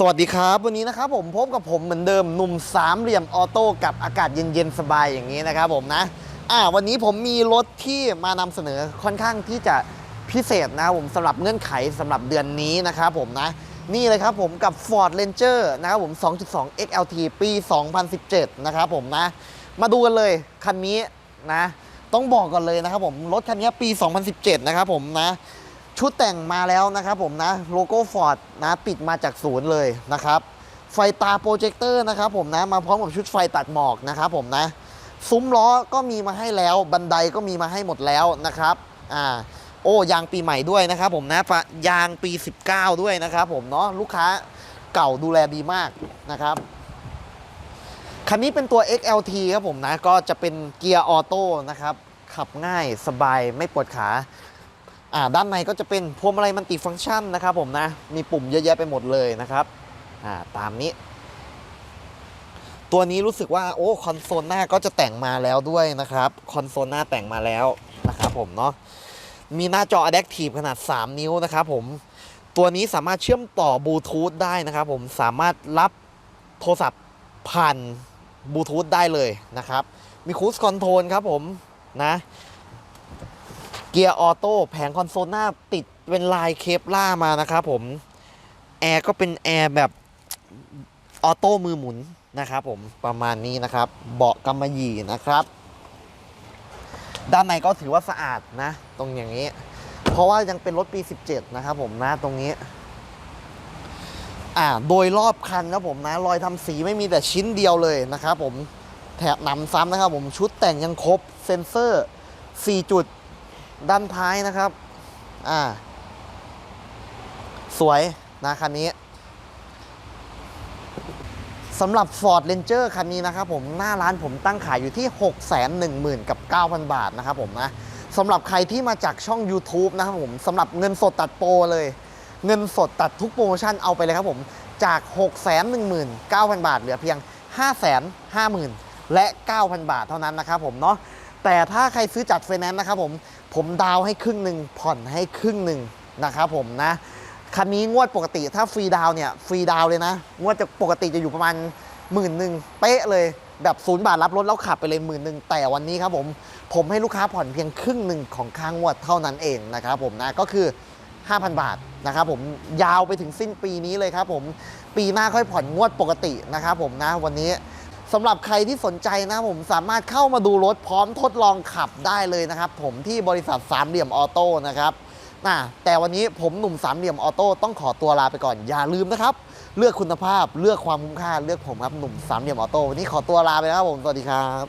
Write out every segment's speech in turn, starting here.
สวัสดีครับ วันนี้นะครับผมพบกับผมเหมือนเดิมหนุ่มสามเหลี่ยมออโต้กับอากาศเย็นๆสบายอย่างนี้นะครับผมนะอ่าวันนี้ผมมีรถที่มานำเสนอค่อนข้างที่จะพิเศษนะครับผมสำหรับเงื่อนไขสำหรับเดือนนี้นะครับผมนะ นี่เลยครับผมกับ Ford Ranger นะครับผม 2.2 XLT ปี 2017 นะครับผมนะ มาดูกันเลยคันนี้นะ ต้องบอกก่อนเลยนะครับผมรถคันนี้ปี 2017 นะครับผมนะ ชุดแต่งมาแล้วนะครับผมนะโลโก้ฟอร์ดนะติดมาจากศูนย์เลยนะครับ ไฟตาโปรเจคเตอร์นะครับผมนะมาพร้อมกับชุดไฟตัดหมอกนะครับผมนะ ซุ้มล้อก็มีมาให้แล้ว บันไดก็มีมาให้หมดแล้วนะครับอ่าโอ้ยางปีใหม่ด้วยนะครับผมนะปะยางปี 19 ด้วยนะครับผมเนาะลูกค้าเก่าดูแลดีมากนะครับคันนี้เป็นตัว XLT ครับผมนะ ก็จะเป็นเกียร์ออโต้นะครับ ขับง่ายสบายไม่ปวดขา อ่าด้านในก็จะเป็นพวงมาลัยมันติฟังก์ชันนะครับผมนะ มีปุ่มเยอะแยะไปหมดเลยนะครับอ่าตามนี้ ตัวนี้รู้สึกว่าโอ้คอนโซลหน้าก็จะแต่งมาแล้วด้วยนะครับคอนโซลหน้าแต่งมาแล้วนะครับผมเนาะมีหน้าจอ Adaptive ขนาด 3 นิ้วนะครับผมตัวนี้สามารถเชื่อมต่อบลูทูธได้นะครับผมสามารถรับโทรศัพท์ผ่านบลูทูธได้เลยนะครับ มีคูสคอนโทรลครับผมนะ กียร์ออโต้แผงคอนโซลหน้าติดเป็นลายเคปล่ามานะครับผม แอร์ก็เป็นแอร์แบบออโต้มือหมุนนะครับผมประมาณนี้นะครับ เบาะกำมะหยี่นะครับ ด้านในก็ถือว่าสะอาดนะ ตรงอย่างนี้ เพราะว่ายังเป็นรถปี 17 นะครับผมนะตรงนี้ อ่าโดยรอบคันครับผมนะ รอยทำสีไม่มีแต่ชิ้นเดียวเลยนะครับผมแถบหนำซ้ำนะครับผมชุดแต่งยังครบเซ็นเซอร์ 4 จุด ด้านท้ายนะครับ อ่า สวยนะคันนี้สำหรับ Ford Ranger คันนี้นะครับผมหน้าร้านผมตั้งขายอยู่ที่ 6 1 0 0 0 0 กับ 9,000 บาทนะครับผมนะสำหรับใครที่มาจากช่อง YouTube นะครับผมสำหรับเงินสดตัดโปรเลย เงินสดตัดทุกโปรโมชั่นเอาไปเลยครับผมจาก 6 1 9 0 0 0 บาท เหลือเพียง 5 5 0 0 0 0 และ 9,000 บาทเท่านั้นนะครับผมเนาะ แต่ถ้าใครซื้อจัดไฟแนนซ์นะครับผมผมดาวให้ครึ่งหนึ่งผ่อนให้ครึ่งหนึ่งนะครับผมนะคันนี้งวดปกติถ้าฟรีดาวเนี่ยฟรีดาวเลยนะ งวดจะปกติจะอยู่ประมาณหมื่นหนึ่งเป๊ะเลยแบบศูนย์บาทรับรถแล้วขับไปเลยหมื่นหนึ่งแต่วันนี้ครับผม ผมให้ลูกค้าผ่อนเพียงครึ่งหนึ่งของค่างวดเท่านั้นเองนะครับผมนะก็คือ 5,000 บาทนะครับผมยาวไปถึงสิ้นปีนี้เลยครับผมปีหน้าค่อยผ่อนงวดปกตินะครับผมนะวันนี้ สำหรับใครที่สนใจนะผมสามารถเข้ามาดูรถพร้อมทดลองขับได้เลยนะครับ ผมที่บริษัทสามเหลี่ยมออโต้นะครับนะแต่วันนี้ผมหนุ่มสามเหลี่ยมออโต้ต้องขอตัวลาไปก่อนอย่าลืมนะครับ เลือกคุณภาพเลือกความคุ้มค่าเลือกผมครับหนุ่มสามเหลี่ยมออโต้วันนี้ขอตัวลาไปแล้วครับผมสวัสดีครับ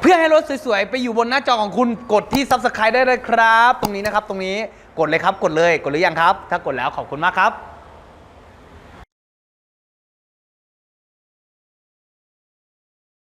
เพื่อให้รถสวยๆ ไปอยู่บนหน้าจอของคุณกดที่ Subscribe ได้เลยครับ ตรงนี้นะครับ ตรงนี้กดเลยครับ กดเลย กดหรือยังครับ ถ้ากดแล้วขอบคุณมากครับ